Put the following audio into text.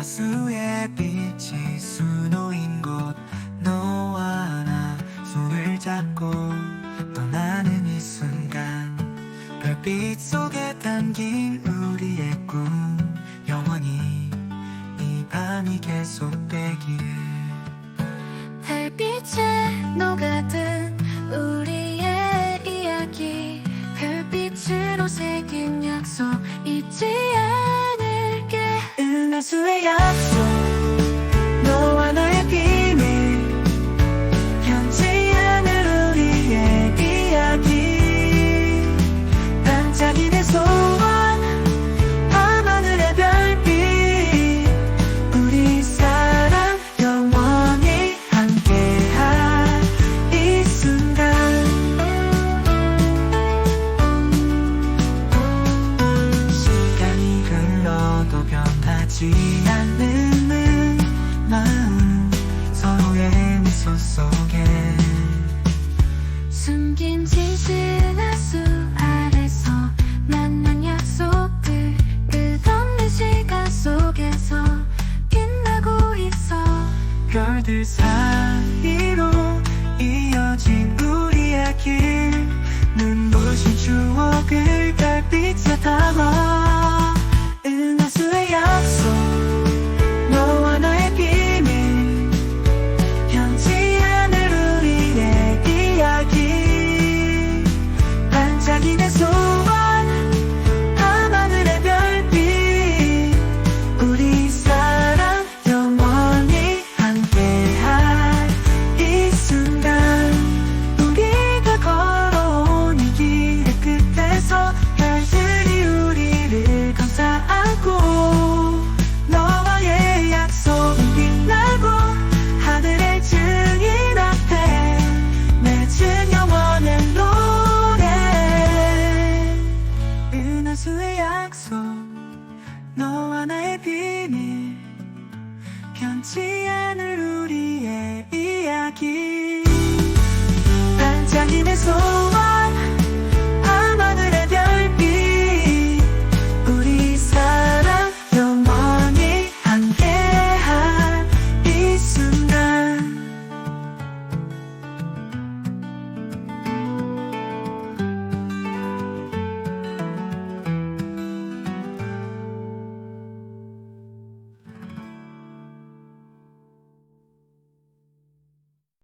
가수의 빛이 수놓인 곳. 너와 나 손을 잡고 떠나는 이 순간 별빛 속에 담긴 우리의 꿈. 영원히 이 밤이 계속되길 별빛에 녹아든 우리의 이야기. 별빛으로 새긴 약속 잊지 않아. 향수의 약속 보이지 않는 마음 서로의 미소 속에. 숨긴 진실한 수 아래서 만난 약속들 끝없는 시간 속에서 빛나고 있어. 별들 사이로 이어진 忘记。